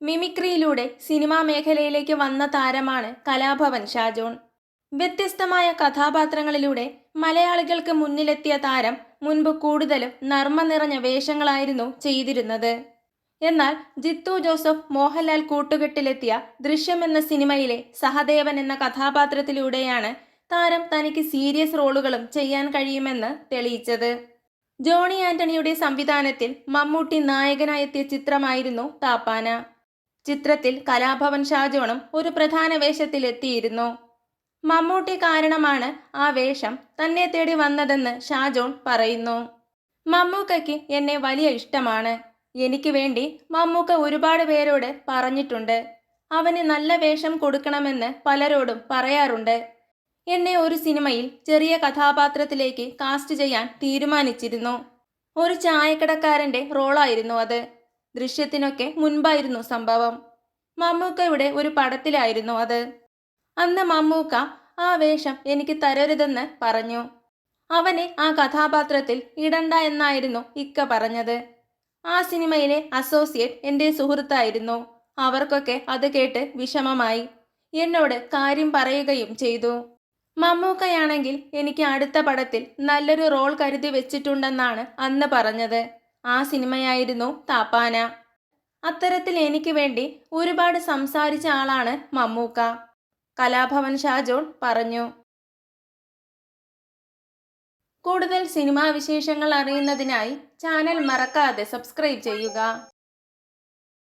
മിമിക്രിയിലൂടെ cinema മേഖലയിലേക്ക് വന്ന താരമാണ് കലാഭവൻ ഷാജോൺ. വ്യത്യസ്തമായ കഥാപാത്രങ്ങളിലൂടെ മലയാളികൾക്ക് മുന്നിലെത്തിയ താരം മുൻപ് കൂടുതലും നർമ്മ നിറഞ്ഞ വേഷങ്ങളായിരുന്നു ചെയ്തിരുന്നത്. എന്നാൽ ജിത്തു ജോസഫ് മോഹൻലാൽ കൂട്ടുകെട്ടിലെത്തിയ ദൃശ്യം എന്ന സിനിമയിലെ സഹദേവൻ എന്ന കഥാപാത്രത്തിലൂടെയാണ് താരം തനിക്ക് സീരിയസ് റോളുകളും ചെയ്യാൻ കഴിയുമെന്ന് തെളിയിച്ചത്. ജോണി ആന്റണിയുടെ സംവിധാനത്തിൽ മമ്മൂട്ടി നായകനായെത്തിയ ചിത്രമായിരുന്നു താപ്പാന. ചിത്രത്തിൽ കലാഭവൻ ഷാജോണും ഒരു പ്രധാന വേഷത്തിലെത്തിയിരുന്നു. മമ്മൂട്ടി കാരണമാണ് ആ വേഷം തന്നെ തേടി വന്നതെന്ന് ഷാജോൺ പറയുന്നു. മമ്മൂക്കയ്ക്ക് എന്നെ വലിയ ഇഷ്ടമാണ്. എനിക്ക് വേണ്ടി മമ്മൂക്ക ഒരുപാട് പേരോട് പറഞ്ഞിട്ടുണ്ട്. അവന് നല്ല വേഷം കൊടുക്കണമെന്ന് പലരോടും പറയാറുണ്ട്. എന്നെ ഒരു സിനിമയിൽ ചെറിയ കഥാപാത്രത്തിലേക്ക് കാസ്റ്റ് ചെയ്യാൻ തീരുമാനിച്ചിരുന്നു. ഒരു ചായക്കടക്കാരന്റെ റോളായിരുന്നു അത്. ദൃശ്യത്തിനൊക്കെ മുൻപായിരുന്നു സംഭവം. മമ്മൂക്കയുടെ ഒരു പടത്തിലായിരുന്നു അത്. അന്ന് മമ്മൂക്ക ആ വേഷം എനിക്ക് തരരുതെന്ന് പറഞ്ഞു. അവനെ ആ കഥാപാത്രത്തിൽ ഇടണ്ട എന്നായിരുന്നു ഇക്ക പറഞ്ഞത്. ആ സിനിമയിലെ അസോസിയേറ്റ് എന്റെ സുഹൃത്തായിരുന്നു. അവർക്കൊക്കെ അത് കേട്ട് വിഷമമായി. എന്നോട് കാര്യം പറയുകയും ചെയ്തു. മമ്മൂക്കയാണെങ്കിൽ എനിക്ക് അടുത്ത പടത്തിൽ നല്ലൊരു റോൾ കരുതി വെച്ചിട്ടുണ്ടെന്നാണ് അന്ന് പറഞ്ഞത്. ആ സിനിമയായിരുന്നു താപ്പാന. അത്തരത്തിൽ എനിക്ക് വേണ്ടി ഒരുപാട് സംസാരിച്ച ആളാണ് മമ്മൂക്ക. കലാഭവൻ ഷാജോൺ പറഞ്ഞു. കൂടുതൽ സിനിമാ വിശേഷങ്ങൾ അറിയുന്നതിനായി ചാനൽ മറക്കാതെ സബ്സ്ക്രൈബ് ചെയ്യുക.